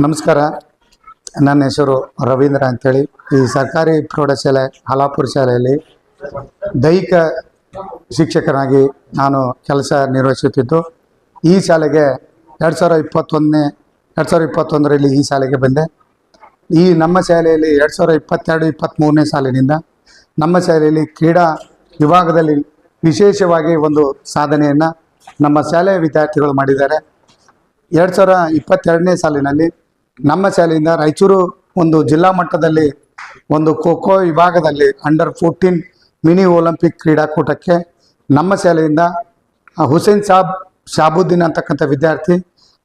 ನಮಸ್ಕಾರ. ನನ್ನ ಹೆಸರು ರವೀಂದ್ರ ಅಂತೇಳಿ. ಈ ಸರ್ಕಾರಿ ಪ್ರೌಢಶಾಲೆ ಹಾಲಾಪುರ ಶಾಲೆಯಲ್ಲಿ ದೈಹಿಕ ಶಿಕ್ಷಕನಾಗಿ ನಾನು ಕೆಲಸ ನಿರ್ವಹಿಸುತ್ತಿದ್ದು, ಈ ಶಾಲೆಗೆ ಎರಡು ಸಾವಿರ ಇಪ್ಪತ್ತೊಂದನೇ, ಎರಡು ಸಾವಿರ ಇಪ್ಪತ್ತೊಂದರಲ್ಲಿ ಈ ಶಾಲೆಗೆ ಬಂದೆ. ಈ ನಮ್ಮ ಶಾಲೆಯಲ್ಲಿ ಎರಡು ಸಾವಿರ ಇಪ್ಪತ್ತೆರಡು ಇಪ್ಪತ್ತ್ಮೂರನೇ ಸಾಲಿನಿಂದ ನಮ್ಮ ಶಾಲೆಯಲ್ಲಿ ಕ್ರೀಡಾ ವಿಭಾಗದಲ್ಲಿ ವಿಶೇಷವಾಗಿ ಒಂದು ಸಾಧನೆಯನ್ನು ನಮ್ಮ ಶಾಲೆಯ ವಿದ್ಯಾರ್ಥಿಗಳು ಮಾಡಿದ್ದಾರೆ. ಎರಡು ಸಾವಿರ ಇಪ್ಪತ್ತೆರಡನೇ ಸಾಲಿನಲ್ಲಿ ನಮ್ಮ ಶಾಲೆಯಿಂದ ರಾಯಚೂರು ಒಂದು ಜಿಲ್ಲಾ ಮಟ್ಟದಲ್ಲಿ ಒಂದು ಖೋ ಖೋ ವಿಭಾಗದಲ್ಲಿ ಅಂಡರ್ ಫೋರ್ಟೀನ್ ಮಿನಿ ಒಲಿಂಪಿಕ್ ಕ್ರೀಡಾಕೂಟಕ್ಕೆ ನಮ್ಮ ಶಾಲೆಯಿಂದ ಹುಸೇನ್ ಸಾಬ್, ಶಾಬುದ್ದೀನ್ ಅಂತಕ್ಕಂಥ ವಿದ್ಯಾರ್ಥಿ,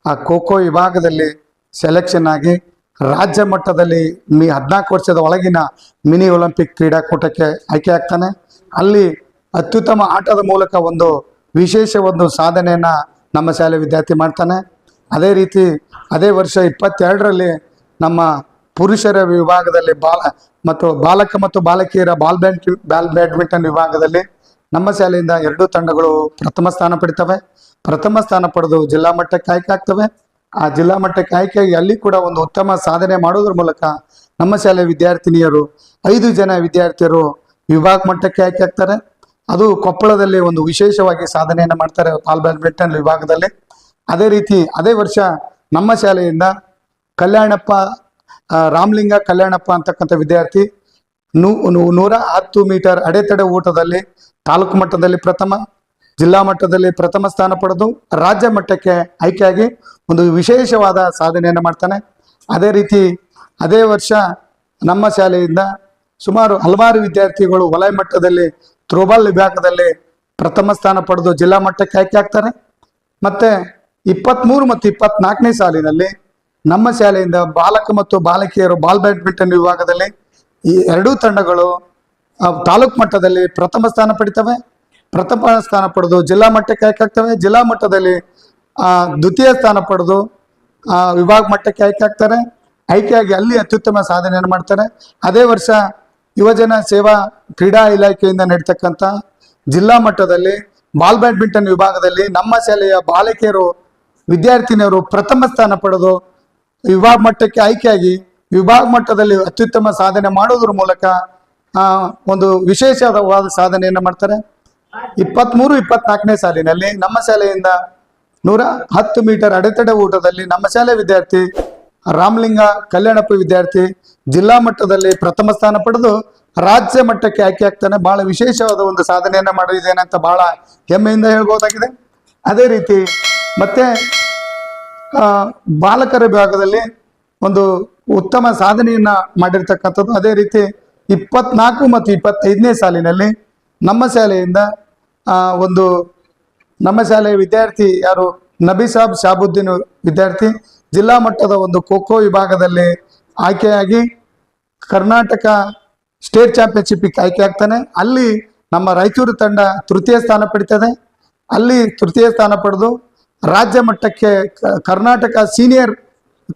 ಆ, ಖೋ ವಿಭಾಗದಲ್ಲಿ ಸೆಲೆಕ್ಷನ್ ಆಗಿ ರಾಜ್ಯ ಮಟ್ಟದಲ್ಲಿ ಮಿ ಹದಿನಾಲ್ಕು ವರ್ಷದ ಒಳಗಿನ ಮಿನಿ ಒಲಿಂಪಿಕ್ ಕ್ರೀಡಾಕೂಟಕ್ಕೆ ಆಯ್ಕೆ ಆಗ್ತಾನೆ. ಅಲ್ಲಿ ಅತ್ಯುತ್ತಮ ಆಟದ ಮೂಲಕ ಒಂದು ವಿಶೇಷ ಒಂದು ಸಾಧನೆಯನ್ನು ನಮ್ಮ ಶಾಲೆ ವಿದ್ಯಾರ್ಥಿ ಮಾಡ್ತಾನೆ. ಅದೇ ರೀತಿ ಅದೇ ವರ್ಷ ಇಪ್ಪತ್ತೆರಡರಲ್ಲಿ ನಮ್ಮ ಪುರುಷರ ವಿಭಾಗದಲ್ಲಿ ಬಾಲ ಮತ್ತು ಬಾಲಕ ಮತ್ತು ಬಾಲಕಿಯರ ಬಾಲ್ ಬ್ಯಾಡ್ ಬಾಲ್ ಬ್ಯಾಡ್ಮಿಂಟನ್ ವಿಭಾಗದಲ್ಲಿ ನಮ್ಮ ಶಾಲೆಯಿಂದ ಎರಡೂ ತಂಡಗಳು ಪ್ರಥಮ ಸ್ಥಾನ ಪಡಿತವೆ. ಪ್ರಥಮ ಸ್ಥಾನ ಪಡೆದು ಜಿಲ್ಲಾ ಮಟ್ಟಕ್ಕೆ ಆಯ್ಕೆ ಆಗ್ತವೆ. ಆ ಜಿಲ್ಲಾ ಮಟ್ಟಕ್ಕೆ ಆಯ್ಕೆಯಾಗಿ ಅಲ್ಲಿ ಕೂಡ ಒಂದು ಉತ್ತಮ ಸಾಧನೆ ಮಾಡೋದ್ರ ಮೂಲಕ ನಮ್ಮ ಶಾಲೆ ವಿದ್ಯಾರ್ಥಿನಿಯರು ಐದು ಜನ ವಿದ್ಯಾರ್ಥಿಯರು ವಿಭಾಗ ಮಟ್ಟಕ್ಕೆ ಆಯ್ಕೆ ಆಗ್ತಾರೆ. ಅದು ಕೊಪ್ಪಳದಲ್ಲಿ ಒಂದು ವಿಶೇಷವಾಗಿ ಸಾಧನೆಯನ್ನು ಮಾಡ್ತಾರೆ ಬಾಲ್ ಬ್ಯಾಡ್ಮಿಂಟನ್ ವಿಭಾಗದಲ್ಲಿ. ಅದೇ ರೀತಿ ಅದೇ ವರ್ಷ ನಮ್ಮ ಶಾಲೆಯಿಂದ ಕಲ್ಯಾಣಪ್ಪ ರಾಮಲಿಂಗ ಕಲ್ಯಾಣಪ್ಪ ಅಂತಕ್ಕಂಥ ವಿದ್ಯಾರ್ಥಿ ನೂ ನೂರ ಹತ್ತು ಮೀಟರ್ ಅಡೆತಡೆ ಓಟದಲ್ಲಿ ತಾಲೂಕು ಮಟ್ಟದಲ್ಲಿ ಪ್ರಥಮ, ಜಿಲ್ಲಾ ಮಟ್ಟದಲ್ಲಿ ಪ್ರಥಮ ಸ್ಥಾನ ಪಡೆದು ರಾಜ್ಯ ಮಟ್ಟಕ್ಕೆ ಆಯ್ಕೆಯಾಗಿ ಒಂದು ವಿಶೇಷವಾದ ಸಾಧನೆಯನ್ನು ಮಾಡ್ತಾನೆ. ಅದೇ ರೀತಿ ಅದೇ ವರ್ಷ ನಮ್ಮ ಶಾಲೆಯಿಂದ ಸುಮಾರು ಹಲವಾರು ವಿದ್ಯಾರ್ಥಿಗಳು ವಲಯ ಮಟ್ಟದಲ್ಲಿ ಥ್ರೋಬಾಲ್ ವಿಭಾಗದಲ್ಲಿ ಪ್ರಥಮ ಸ್ಥಾನ ಪಡೆದು ಜಿಲ್ಲಾ ಮಟ್ಟಕ್ಕೆ ಆಯ್ಕೆ ಆಗ್ತಾರೆ. ಮತ್ತೆ ಇಪ್ಪತ್ತ್ಮೂರು ಮತ್ತು ಇಪ್ಪತ್ನಾಲ್ಕನೇ ಸಾಲಿನಲ್ಲಿ ನಮ್ಮ ಶಾಲೆಯಿಂದ ಬಾಲಕ ಮತ್ತು ಬಾಲಕಿಯರು ಬಾಲ್ ಬ್ಯಾಡ್ಮಿಂಟನ್ ವಿಭಾಗದಲ್ಲಿ ಈ ಎರಡೂ ತಂಡಗಳು ತಾಲೂಕು ಮಟ್ಟದಲ್ಲಿ ಪ್ರಥಮ ಸ್ಥಾನ ಪಡಿತವೆ. ಪ್ರಥಮ ಸ್ಥಾನ ಪಡೆದು ಜಿಲ್ಲಾ ಮಟ್ಟಕ್ಕೆ ಆಯ್ಕೆ ಜಿಲ್ಲಾ ಮಟ್ಟದಲ್ಲಿ ದ್ವಿತೀಯ ಸ್ಥಾನ ಪಡೆದು ವಿಭಾಗ ಮಟ್ಟಕ್ಕೆ ಆಯ್ಕೆ ಆಗ್ತಾರೆ ಆಯ್ಕೆಯಾಗಿ ಅಲ್ಲಿ ಅತ್ಯುತ್ತಮ ಸಾಧನೆಯನ್ನು ಮಾಡ್ತಾರೆ. ಅದೇ ವರ್ಷ ಯುವಜನ ಸೇವಾ ಕ್ರೀಡಾ ಇಲಾಖೆಯಿಂದ ನಡೀತಕ್ಕಂಥ ಜಿಲ್ಲಾ ಮಟ್ಟದಲ್ಲಿ ಬಾಲ್ ಬ್ಯಾಡ್ಮಿಂಟನ್ ವಿಭಾಗದಲ್ಲಿ ನಮ್ಮ ಶಾಲೆಯ ಬಾಲಕಿಯರು, ವಿದ್ಯಾರ್ಥಿನಿಯರು ಪ್ರಥಮ ಸ್ಥಾನ ಪಡೆದು ವಿಭಾಗ ಮಟ್ಟಕ್ಕೆ ಆಯ್ಕೆಯಾಗಿ ವಿಭಾಗ ಮಟ್ಟದಲ್ಲಿ ಅತ್ಯುತ್ತಮ ಸಾಧನೆ ಮಾಡೋದ್ರ ಮೂಲಕ ಒಂದು ವಿಶೇಷವಾದ ಸಾಧನೆಯನ್ನು ಮಾಡ್ತಾರೆ. ಇಪ್ಪತ್ತ್ಮೂರು ಇಪ್ಪತ್ನಾಲ್ಕನೇ ಸಾಲಿನಲ್ಲಿ ನಮ್ಮ ಶಾಲೆಯಿಂದ ನೂರ ಹತ್ತು ಮೀಟರ್ ಅಡೆತಡೆ ಊಟದಲ್ಲಿ ನಮ್ಮ ಶಾಲೆ ವಿದ್ಯಾರ್ಥಿ ರಾಮಲಿಂಗ ಕಲ್ಯಾಣಪ್ಪ ವಿದ್ಯಾರ್ಥಿ ಜಿಲ್ಲಾ ಮಟ್ಟದಲ್ಲಿ ಪ್ರಥಮ ಸ್ಥಾನ ಪಡೆದು ರಾಜ್ಯ ಮಟ್ಟಕ್ಕೆ ಆಯ್ಕೆ ಆಗ್ತಾನೆ. ಬಹಳ ವಿಶೇಷವಾದ ಒಂದು ಸಾಧನೆಯನ್ನ ಮಾಡಿದ್ದೇನೆ ಅಂತ ಬಹಳ ಹೆಮ್ಮೆಯಿಂದ ಹೇಳ್ಬೋದಾಗಿದೆ. ಅದೇ ರೀತಿ ಮತ್ತೆ ಬಾಲಕರ ವಿಭಾಗದಲ್ಲಿ ಒಂದು ಉತ್ತಮ ಸಾಧನೆಯನ್ನ ಮಾಡಿರ್ತಕ್ಕಂಥದ್ದು. ಅದೇ ರೀತಿ ಇಪ್ಪತ್ನಾಲ್ಕು ಮತ್ತು ಇಪ್ಪತ್ತೈದನೇ ಸಾಲಿನಲ್ಲಿ ನಮ್ಮ ಶಾಲೆಯಿಂದ ಒಂದು ನಮ್ಮ ಶಾಲೆಯ ವಿದ್ಯಾರ್ಥಿ ಯಾರು? ನಬಿ ಸಾಬ್ ಶಾಬುದ್ದೀನ್ ವಿದ್ಯಾರ್ಥಿ. ಜಿಲ್ಲಾ ಮಟ್ಟದ ಒಂದು ಖೋಖೋ ವಿಭಾಗದಲ್ಲಿ ಆಯ್ಕೆಯಾಗಿ ಕರ್ನಾಟಕ ಸ್ಟೇಟ್ ಚಾಂಪಿಯನ್ಶಿಪ್ಗೆ ಆಯ್ಕೆ ಆಗ್ತಾನೆ. ಅಲ್ಲಿ ನಮ್ಮ ರಾಯಚೂರು ತಂಡ ತೃತೀಯ ಸ್ಥಾನ ಪಡಿತದೆ. ಅಲ್ಲಿ ತೃತೀಯ ಸ್ಥಾನ ಪಡೆದು ರಾಜ್ಯ ಮಟ್ಟಕ್ಕೆ ಕರ್ನಾಟಕ ಸೀನಿಯರ್,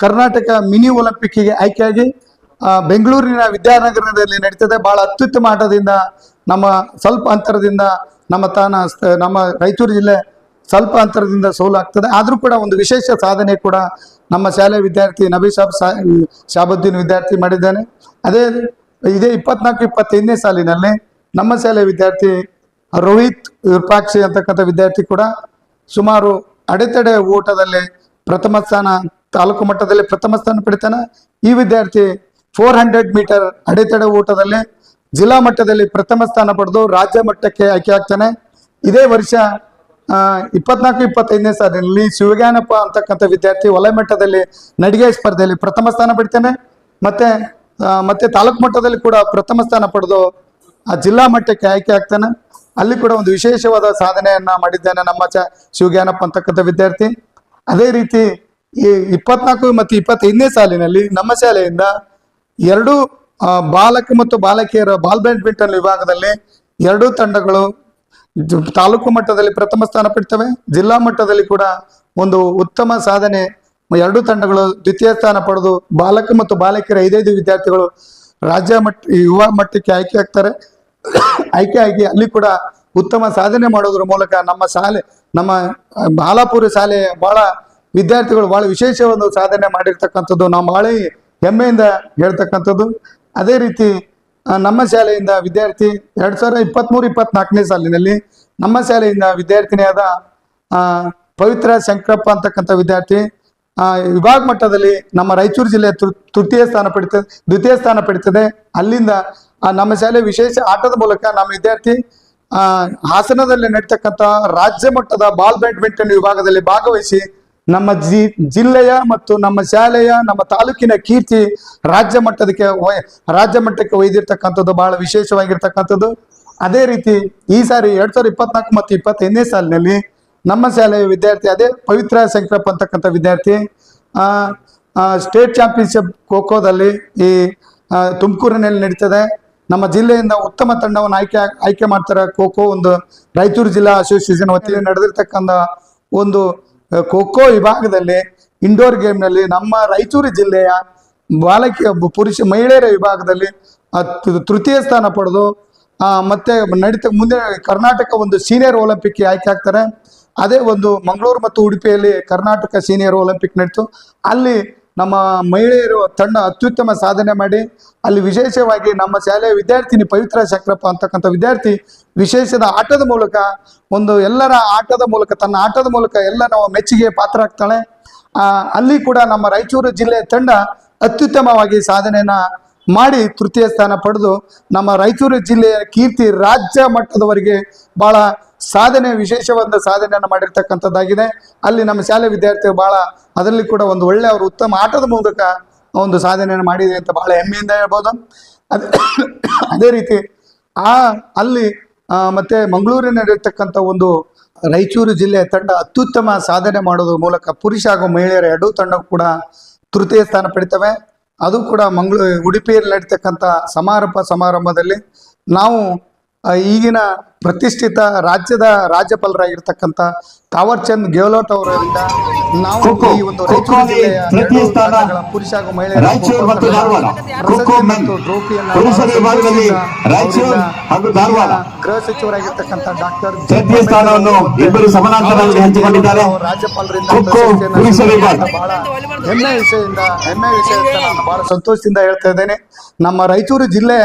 ಕರ್ನಾಟಕ ಮಿನಿ ಒಲಿಂಪಿಕ್ಕಿಗೆ ಆಯ್ಕೆಯಾಗಿ ಬೆಂಗಳೂರಿನ ವಿದ್ಯಾನಗರದಲ್ಲಿ ನಡೀತದೆ. ಬಹಳ ಅತ್ಯುತ್ತಮ ಆಟದಿಂದ, ನಮ್ಮ ಸ್ವಲ್ಪ ಅಂತರದಿಂದ, ನಮ್ಮ ತಾನ ನಮ್ಮ ರಾಯಚೂರು ಜಿಲ್ಲೆ ಸ್ವಲ್ಪ ಅಂತರದಿಂದ ಸೋಲಾಗ್ತದೆ. ಆದರೂ ಕೂಡ ಒಂದು ವಿಶೇಷ ಸಾಧನೆ ಕೂಡ ನಮ್ಮ ಶಾಲೆ ವಿದ್ಯಾರ್ಥಿ ನಬಿ ಸಾಬ್ ಶಾಬುದ್ದೀನ್ ವಿದ್ಯಾರ್ಥಿ ಮಾಡಿದ್ದಾನೆ. ಅದೇ, ಇದೇ ಇಪ್ಪತ್ನಾಲ್ಕು, ಇಪ್ಪತ್ತೈದನೇ ಸಾಲಿನಲ್ಲಿ ನಮ್ಮ ಶಾಲೆ ವಿದ್ಯಾರ್ಥಿ ರೋಹಿತ್ ವಿರೂಪಾಕ್ಷಿ ಅಂತಕ್ಕಂಥ ವಿದ್ಯಾರ್ಥಿ ಕೂಡ ಸುಮಾರು ಅಡೆತಡೆ ಓಟದಲ್ಲಿ ಪ್ರಥಮ ಸ್ಥಾನ, ತಾಲೂಕು ಮಟ್ಟದಲ್ಲಿ ಪ್ರಥಮ ಸ್ಥಾನ ಪಡಿತಾನೆ? ಈ ವಿದ್ಯಾರ್ಥಿ ಫೋರ್ ಹಂಡ್ರೆಡ್ ಮೀಟರ್ ಅಡೆತಡೆ ಓಟದಲ್ಲಿ ಜಿಲ್ಲಾ ಮಟ್ಟದಲ್ಲಿ ಪ್ರಥಮ ಸ್ಥಾನ ಪಡೆದು ರಾಜ್ಯ ಮಟ್ಟಕ್ಕೆ ಆಯ್ಕೆ ಆಗ್ತಾನೆ. ಇದೇ ವರ್ಷ ಇಪ್ಪತ್ನಾಲ್ಕು, ಇಪ್ಪತ್ತೈದನೇ ಸಾಲಿನಲ್ಲಿ ಶಿವಗ್ಯಾನಪ್ಪ ಅಂತಕ್ಕಂಥ ವಿದ್ಯಾರ್ಥಿ ವಲಯ ಮಟ್ಟದಲ್ಲಿ ನಡಿಗೆ ಸ್ಪರ್ಧೆಯಲ್ಲಿ ಪ್ರಥಮ ಸ್ಥಾನ ಪಡಿತಾನೆ. ಮತ್ತೆ ಮತ್ತೆ ತಾಲೂಕು ಮಟ್ಟದಲ್ಲಿ ಕೂಡ ಪ್ರಥಮ ಸ್ಥಾನ ಪಡೆದು ಆ ಜಿಲ್ಲಾ ಮಟ್ಟಕ್ಕೆ ಆಯ್ಕೆ ಆಗ್ತಾನೆ. ಅಲ್ಲಿ ಕೂಡ ಒಂದು ವಿಶೇಷವಾದ ಸಾಧನೆಯನ್ನ ಮಾಡಿದ್ದೇನೆ ನಮ್ಮ ಚ ಶಿವಜ್ಞಾನಪ್ಪ ಅಂತಕ್ಕಂಥ ವಿದ್ಯಾರ್ಥಿ. ಅದೇ ರೀತಿ ಈ ಇಪ್ಪತ್ನಾಲ್ಕು ಮತ್ತು ಇಪ್ಪತ್ತೈದನೇ ಸಾಲಿನಲ್ಲಿ ನಮ್ಮ ಶಾಲೆಯಿಂದ ಎರಡು ಬಾಲಕ ಮತ್ತು ಬಾಲಕಿಯರ ಬಾಲ್ ಬ್ಯಾಡ್ಮಿಂಟನ್ ವಿಭಾಗದಲ್ಲಿ ಎರಡೂ ತಂಡಗಳು ತಾಲೂಕು ಮಟ್ಟದಲ್ಲಿ ಪ್ರಥಮ ಸ್ಥಾನ ಪಡ್ತವೆ. ಜಿಲ್ಲಾ ಮಟ್ಟದಲ್ಲಿ ಕೂಡ ಒಂದು ಉತ್ತಮ ಸಾಧನೆ ಎರಡು ತಂಡಗಳು ದ್ವಿತೀಯ ಸ್ಥಾನ ಪಡೆದು ಬಾಲಕ ಮತ್ತು ಬಾಲಕಿಯರ ಐದೈದು ವಿದ್ಯಾರ್ಥಿಗಳು ರಾಜ್ಯ ಮಟ್ಟ ಯುವ ಮಟ್ಟಕ್ಕೆ ಆಯ್ಕೆ ಆಗ್ತಾರೆ. ಆಯ್ಕೆ ಆಗಿ ಅಲ್ಲಿ ಕೂಡ ಉತ್ತಮ ಸಾಧನೆ ಮಾಡೋದ್ರ ಮೂಲಕ ನಮ್ಮ ಶಾಲೆ, ನಮ್ಮ ಬಾಲಾಪುರ ಶಾಲೆ ಬಹಳ ವಿದ್ಯಾರ್ಥಿಗಳು ಬಹಳ ವಿಶೇಷ ಒಂದು ಸಾಧನೆ ಮಾಡಿರ್ತಕ್ಕಂಥದ್ದು. ನಾವು ಬಹಳ ಹೆಮ್ಮೆಯಿಂದ ಹೇಳ್ತಕ್ಕಂಥದ್ದು. ಅದೇ ರೀತಿ ನಮ್ಮ ಶಾಲೆಯಿಂದ ವಿದ್ಯಾರ್ಥಿ ಎರಡ್ ಸಾವಿರದ ಇಪ್ಪತ್ತ್ಮೂರು ಇಪ್ಪತ್ನಾಲ್ಕನೇ ಸಾಲಿನಲ್ಲಿ ನಮ್ಮ ಶಾಲೆಯಿಂದ ವಿದ್ಯಾರ್ಥಿನಿಯಾದ ಪವಿತ್ರ ಶಂಕರಪ್ಪ ಅಂತಕ್ಕಂಥ ವಿದ್ಯಾರ್ಥಿ ವಿಭಾಗ ಮಟ್ಟದಲ್ಲಿ ನಮ್ಮ ರಾಯಚೂರು ಜಿಲ್ಲೆ ತೃತೀಯ ಸ್ಥಾನ ಪಡಿತದೆ ದ್ವಿತೀಯ ಸ್ಥಾನ ಪಡಿತದೆ. ಅಲ್ಲಿಂದ ನಮ್ಮ ಶಾಲೆ ವಿಶೇಷ ಆಟದ ಮೂಲಕ ನಮ್ಮ ವಿದ್ಯಾರ್ಥಿ ಹಾಸನದಲ್ಲಿ ನಡೀತಕ್ಕಂಥ ರಾಜ್ಯ ಮಟ್ಟದ ಬಾಲ್ ಬ್ಯಾಡ್ಮಿಂಟನ್ ವಿಭಾಗದಲ್ಲಿ ಭಾಗವಹಿಸಿ ನಮ್ಮ ಜಿ, ಜಿಲ್ಲೆಯ ಮತ್ತು ನಮ್ಮ ಶಾಲೆಯ, ನಮ್ಮ ತಾಲೂಕಿನ ಕೀರ್ತಿ ರಾಜ್ಯ ಮಟ್ಟದಕ್ಕೆ ರಾಜ್ಯ ಮಟ್ಟಕ್ಕೆ ಒಯ್ದಿರ್ತಕ್ಕಂಥದ್ದು ಬಹಳ ವಿಶೇಷವಾಗಿರ್ತಕ್ಕಂಥದ್ದು. ಅದೇ ರೀತಿ ಈ ಸಾರಿ ಎರಡ್ ಸಾವಿರದ ಇಪ್ಪತ್ನಾಲ್ಕು ಮತ್ತು ಇಪ್ಪತ್ತೈದನೇ ಸಾಲಿನಲ್ಲಿ ನಮ್ಮ ಶಾಲೆಯ ವಿದ್ಯಾರ್ಥಿ ಅದೇ ಪವಿತ್ರ ಶಂಕರಪ್ಪ ಅಂತಕ್ಕಂಥ ವಿದ್ಯಾರ್ಥಿ. ಸ್ಟೇಟ್ ಚಾಂಪಿಯನ್ಶಿಪ್ ಖೋಖೋದಲ್ಲಿ ಈ ತುಮಕೂರಿನಲ್ಲಿ ನಡೀತದೆ. ನಮ್ಮ ಜಿಲ್ಲೆಯಿಂದ ಉತ್ತಮ ತಂಡವನ್ನು ಆಯ್ಕೆ ಆಯ್ಕೆ ಮಾಡ್ತಾರೆ ಖೋ ಒಂದು ರಾಯಚೂರು ಜಿಲ್ಲಾ ಅಸೋಸಿಯೇಷನ್ ವತಿಯಲ್ಲಿ ನಡೆದಿರ್ತಕ್ಕಂಥ ಒಂದು ಖೋ ವಿಭಾಗದಲ್ಲಿ ಇಂಡೋರ್ ಗೇಮ್ನಲ್ಲಿ ನಮ್ಮ ರಾಯಚೂರು ಜಿಲ್ಲೆಯ ಬಾಲಕಿ ಪುರುಷ, ಮಹಿಳೆಯರ ವಿಭಾಗದಲ್ಲಿ ತೃತೀಯ ಸ್ಥಾನ ಪಡೆದು ಮತ್ತೆ ನಡೀತ ಮುಂದೆ ಕರ್ನಾಟಕ ಒಂದು ಸೀನಿಯರ್ ಒಲಿಂಪಿಕ್ ಆಯ್ಕೆ ಆಗ್ತಾರೆ. ಅದೇ ಒಂದು ಮಂಗಳೂರು ಮತ್ತು ಉಡುಪಿಯಲ್ಲಿ ಕರ್ನಾಟಕ ಸೀನಿಯರ್ ಒಲಿಂಪಿಕ್ ನಡೀತು. ಅಲ್ಲಿ ನಮ್ಮ ಮಹಿಳೆಯರು ತಂಡ ಅತ್ಯುತ್ತಮ ಸಾಧನೆ ಮಾಡಿ ಅಲ್ಲಿ ವಿಶೇಷವಾಗಿ ನಮ್ಮ ಶಾಲೆಯ ವಿದ್ಯಾರ್ಥಿನಿ ಪವಿತ್ರ ಶಂಕರಪ್ಪ ಅಂತಕ್ಕಂಥ ವಿದ್ಯಾರ್ಥಿ ವಿಶೇಷದ ಆಟದ ಮೂಲಕ ಒಂದು ಎಲ್ಲರ ಆಟದ ಮೂಲಕ ತನ್ನ ಆಟದ ಮೂಲಕ ಎಲ್ಲರ ಮೆಚ್ಚುಗೆ ಪಾತ್ರ ಆಗ್ತಾಳೆ. ಆ, ಅಲ್ಲಿ ಕೂಡ ನಮ್ಮ ರಾಯಚೂರು ಜಿಲ್ಲೆಯ ತಂಡ ಅತ್ಯುತ್ತಮವಾಗಿ ಸಾಧನೆಯನ್ನ ಮಾಡಿ ತೃತೀಯ ಸ್ಥಾನ ಪಡೆದು ನಮ್ಮ ರಾಯಚೂರು ಜಿಲ್ಲೆಯ ಕೀರ್ತಿ ರಾಜ್ಯ ಮಟ್ಟದವರೆಗೆ ಬಹಳ ಸಾಧನೆ, ವಿಶೇಷವಾದ ಸಾಧನೆಯನ್ನು ಮಾಡಿರ್ತಕ್ಕಂಥದ್ದಾಗಿದೆ. ಅಲ್ಲಿ ನಮ್ಮ ಶಾಲೆ ವಿದ್ಯಾರ್ಥಿಗಳು ಬಹಳ ಅದರಲ್ಲಿ ಕೂಡ ಒಂದು ಒಳ್ಳೆಯ ಅವರು ಉತ್ತಮ ಆಟದ ಮೂಲಕ ಒಂದು ಸಾಧನೆಯನ್ನು ಮಾಡಿದೆ ಅಂತ ಬಹಳ ಹೆಮ್ಮೆಯಿಂದ ಹೇಳ್ಬೋದು. ಅದೇ ಅದೇ ರೀತಿ ಆ, ಅಲ್ಲಿ ಮತ್ತು ಮಂಗಳೂರಿನಲ್ಲಿರ್ತಕ್ಕಂಥ ಒಂದು ರಾಯಚೂರು ಜಿಲ್ಲೆಯ ತಂಡ ಅತ್ಯುತ್ತಮ ಸಾಧನೆ ಮಾಡೋದ್ರ ಮೂಲಕ ಪುರುಷ ಹಾಗೂ ಮಹಿಳೆಯರ ಎರಡೂ ತಂಡ ಕೂಡ ತೃತೀಯ ಸ್ಥಾನ ಪಡಿತವೆ ಅದು ಕೂಡ ಮಂಗಳೂರು ಉಡುಪಿಯಲ್ಲಿ ನಡೀತಕ್ಕಂಥ ಸಮಾರಂಭ ಸಮಾರಂಭದಲ್ಲಿ ನಾವು ಈಗಿನ ಪ್ರತಿಷ್ಠಿತ ರಾಜ್ಯದ ರಾಜ್ಯಪಾಲರಾಗಿರ್ತಕ್ಕಂಥ ತಾವರ್ಚಂದ್ ಗೆಹ್ಲೋಟ್ ಅವರಿಂದ ನಾವು ಈ ಒಂದು ರಾಯಚೂರು ಜಿಲ್ಲೆಯ ಪುರುಷ ಹಾಗೂ ಮಹಿಳೆಯರ ಮತ್ತು ಟ್ರೋಫಿಯನ್ನ ಗೃಹ ಸಚಿವರಾಗಿರ್ತಕ್ಕಂಥ ಡಾಕ್ಟರ್ ರಾಜ್ಯಪಾಲರಿಂದ. ಬಹಳ ಹೆಮ್ಮೆ ವಿಷಯದಿಂದ ಹೆಮ್ಮೆ ವಿಷಯ ಬಹಳ ಸಂತೋಷದಿಂದ ಹೇಳ್ತಾ ಇದ್ದೇನೆ. ನಮ್ಮ ರಾಯಚೂರು ಜಿಲ್ಲೆ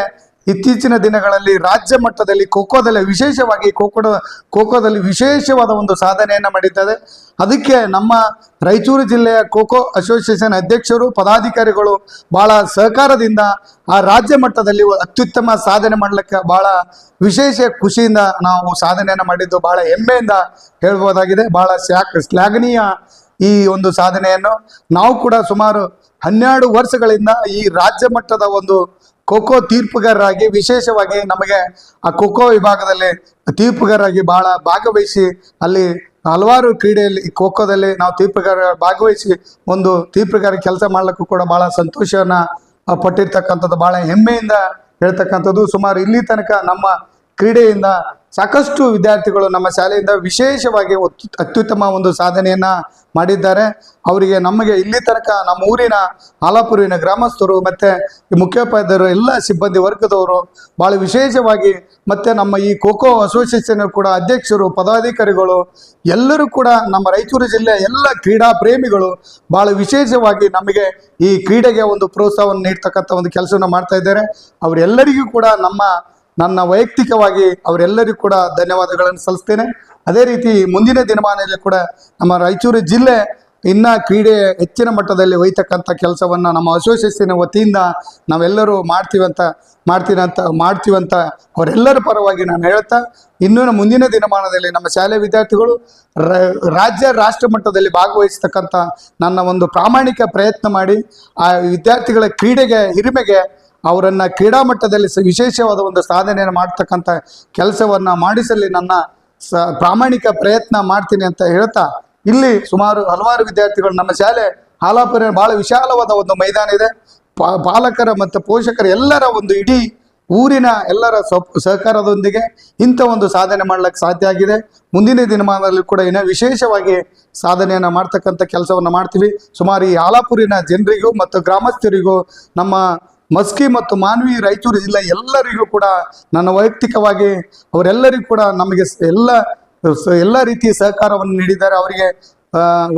ಇತ್ತೀಚಿನ ದಿನಗಳಲ್ಲಿ ರಾಜ್ಯ ಮಟ್ಟದಲ್ಲಿ ಖೋಖೋದಲ್ಲಿ ವಿಶೇಷವಾಗಿ ಖೋಖೋದ, ಖೋಖೋದಲ್ಲಿ ವಿಶೇಷವಾದ ಒಂದು ಸಾಧನೆಯನ್ನು ಮಾಡಿದ್ದಾರೆ. ಅದಕ್ಕೆ ನಮ್ಮ ರಾಯಚೂರು ಜಿಲ್ಲೆಯ ಖೋಖೋ ಅಸೋಸಿಯೇಷನ್ ಅಧ್ಯಕ್ಷರು, ಪದಾಧಿಕಾರಿಗಳು ಬಹಳ ಸಹಕಾರದಿಂದ ಆ ರಾಜ್ಯ ಮಟ್ಟದಲ್ಲಿ ಅತ್ಯುತ್ತಮ ಸಾಧನೆ ಮಾಡಲಿಕ್ಕೆ ಬಹಳ ವಿಶೇಷ ಖುಷಿಯಿಂದ ನಾವು ಸಾಧನೆಯನ್ನು ಮಾಡಿದ್ದು, ಬಹಳ ಹೆಮ್ಮೆಯಿಂದ ಹೇಳ್ಬೋದಾಗಿದೆ. ಬಹಳ ಶ್ಲಾಕ್ ಶ್ಲಾಘನೀಯ ಈ ಒಂದು ಸಾಧನೆಯನ್ನು ನಾವು ಕೂಡ ಸುಮಾರು ಹನ್ನೆರಡು ವರ್ಷಗಳಿಂದ ಈ ರಾಜ್ಯ ಮಟ್ಟದ ಒಂದು ಖೋಖೋ ತೀರ್ಪುಗಾರರಾಗಿ ವಿಶೇಷವಾಗಿ ನಮಗೆ ಆ ಖೋಖೋ ವಿಭಾಗದಲ್ಲಿ ತೀರ್ಪುಗಾರರಾಗಿ ಬಹಳ ಭಾಗವಹಿಸಿ ಅಲ್ಲಿ ಹಲವಾರು ಕ್ರೀಡೆಯಲ್ಲಿ ಖೋಖೋದಲ್ಲಿ ನಾವು ತೀರ್ಪುಗಾರ ಭಾಗವಹಿಸಿ ಒಂದು ತೀರ್ಪುಗಾರ ಕೆಲಸ ಮಾಡಲಿಕ್ಕೂ ಕೂಡ ಬಹಳ ಸಂತೋಷವನ್ನ ಪಟ್ಟಿರ್ತಕ್ಕಂಥದ್ದು, ಬಹಳ ಹೆಮ್ಮೆಯಿಂದ ಹೇಳ್ತಕ್ಕಂಥದ್ದು. ಸುಮಾರು ಇಲ್ಲಿ ತನಕ ನಮ್ಮ ಕ್ರೀಡೆಯಿಂದ ಸಾಕಷ್ಟು ವಿದ್ಯಾರ್ಥಿಗಳು ನಮ್ಮ ಶಾಲೆಯಿಂದ ವಿಶೇಷವಾಗಿ ಅತ್ಯುತ್ತಮ ಒಂದು ಸಾಧನೆಯನ್ನ ಮಾಡಿದ್ದಾರೆ. ಅವರಿಗೆ ನಮಗೆ ಇಲ್ಲಿ ತನಕ ನಮ್ಮ ಊರಿನ ಆಲಾಪುರಿನ ಗ್ರಾಮಸ್ಥರು ಮತ್ತೆ ಮುಖ್ಯೋಪಾಧ್ಯಾಯರು, ಎಲ್ಲ ಸಿಬ್ಬಂದಿ ವರ್ಗದವರು ಬಹಳ ವಿಶೇಷವಾಗಿ ಮತ್ತೆ ನಮ್ಮ ಈ ಖೋಖೋ ಅಸೋಸಿಯೇಷನ್ ಕೂಡ ಅಧ್ಯಕ್ಷರು, ಪದಾಧಿಕಾರಿಗಳು, ಎಲ್ಲರೂ ಕೂಡ ನಮ್ಮ ರಾಯಚೂರು ಜಿಲ್ಲೆಯ ಎಲ್ಲ ಕ್ರೀಡಾ ಪ್ರೇಮಿಗಳು ಬಹಳ ವಿಶೇಷವಾಗಿ ನಮಗೆ ಈ ಕ್ರೀಡೆಗೆ ಒಂದು ಪ್ರೋತ್ಸಾಹವನ್ನು ನೀಡ್ತಕ್ಕಂಥ ಒಂದು ಕೆಲಸವನ್ನು ಮಾಡ್ತಾ ಇದ್ದಾರೆ. ಅವರೆಲ್ಲರಿಗೂ ಕೂಡ ನಮ್ಮ ನನ್ನ ವೈಯಕ್ತಿಕವಾಗಿ ಅವರೆಲ್ಲರಿಗೂ ಕೂಡ ಧನ್ಯವಾದಗಳನ್ನು ಸಲ್ಲಿಸ್ತೇನೆ. ಅದೇ ರೀತಿ ಮುಂದಿನ ದಿನಮಾನದಲ್ಲಿ ಕೂಡ ನಮ್ಮ ರಾಯಚೂರು ಜಿಲ್ಲೆ ಇನ್ನ ಕ್ರೀಡೆ ಹೆಚ್ಚಿನ ಮಟ್ಟದಲ್ಲಿ ಒಯ್ತಕ್ಕಂಥ ಕೆಲಸವನ್ನು ನಮ್ಮ ಅಸೋಸಿಯೇಷನ್ ವತಿಯಿಂದ ನಾವೆಲ್ಲರೂ ಮಾಡ್ತೀವಂತ, ಮಾಡ್ತೀನಂತ, ಮಾಡ್ತೀವಂತ ಅವರೆಲ್ಲರ ಪರವಾಗಿ ನಾನು ಹೇಳ್ತಾ, ಇನ್ನೂ ಮುಂದಿನ ದಿನಮಾನದಲ್ಲಿ ನಮ್ಮ ಶಾಲೆ ವಿದ್ಯಾರ್ಥಿಗಳು ರಾಜ್ಯ ರಾಷ್ಟ್ರ ಮಟ್ಟದಲ್ಲಿ ಭಾಗವಹಿಸ್ತಕ್ಕಂಥ ನನ್ನ ಒಂದು ಪ್ರಾಮಾಣಿಕ ಪ್ರಯತ್ನ ಮಾಡಿ ಆ ವಿದ್ಯಾರ್ಥಿಗಳ ಕ್ರೀಡೆಗೆ, ಹಿರಿಮೆಗೆ ಅವರನ್ನ ಕ್ರೀಡಾ ಮಟ್ಟದಲ್ಲಿ ವಿಶೇಷವಾದ ಒಂದು ಸಾಧನೆಯನ್ನು ಮಾಡ್ತಕ್ಕಂಥ ಕೆಲಸವನ್ನ ಮಾಡಿಸಲಿ ನನ್ನ ಸ ಪ್ರಾಮಾಣಿಕ ಪ್ರಯತ್ನ ಮಾಡ್ತೀನಿ ಅಂತ ಹೇಳ್ತಾ, ಇಲ್ಲಿ ಸುಮಾರು ಹಲವಾರು ವಿದ್ಯಾರ್ಥಿಗಳು ನಮ್ಮ ಶಾಲೆ ಹಾಲಾಪುರ ಬಹಳ ವಿಶಾಲವಾದ ಒಂದು ಮೈದಾನ ಇದೆ. ಪಾಲಕರ ಮತ್ತು ಪೋಷಕರ ಎಲ್ಲರ ಒಂದು ಇಡೀ ಊರಿನ ಎಲ್ಲರ ಸಹಕಾರದೊಂದಿಗೆ ಇಂಥ ಒಂದು ಸಾಧನೆ ಮಾಡ್ಲಿಕ್ಕೆ ಸಾಧ್ಯ ಆಗಿದೆ. ಮುಂದಿನ ದಿನಮಾನದಲ್ಲಿ ಕೂಡ ಇನ್ನೂ ವಿಶೇಷವಾಗಿ ಸಾಧನೆಯನ್ನು ಮಾಡ್ತಕ್ಕಂಥ ಕೆಲಸವನ್ನು ಮಾಡ್ತೀವಿ. ಸುಮಾರು ಈ ಆಲಾಪುರಿನ ಜನರಿಗೂ ಮತ್ತು ಗ್ರಾಮಸ್ಥರಿಗೂ ನಮ್ಮ ಮಸ್ಕಿ ಮತ್ತು ಮಾನ್ವಿ ರಾಯಚೂರು ಜಿಲ್ಲೆ ಎಲ್ಲರಿಗೂ ಕೂಡ ನನ್ನ ವೈಯಕ್ತಿಕವಾಗಿ ಅವರೆಲ್ಲರಿಗೂ ಕೂಡ ನಮಗೆ ಎಲ್ಲ ಎಲ್ಲ ರೀತಿಯ ಸಹಕಾರವನ್ನು ನೀಡಿದ್ದಾರೆ. ಅವರಿಗೆ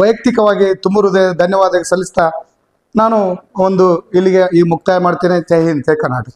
ವೈಯಕ್ತಿಕವಾಗಿ ತುಂಬ ಹೃದಯ ಧನ್ಯವಾದ ಸಲ್ಲಿಸ್ತಾ ನಾನು ಒಂದು ಇಲ್ಲಿಗೆ ಈ ಮುಕ್ತಾಯ ಮಾಡ್ತೇನೆ. ಜೈ ಹಿಂದ್, ಜೈ ಕರ್ನಾಟಕ.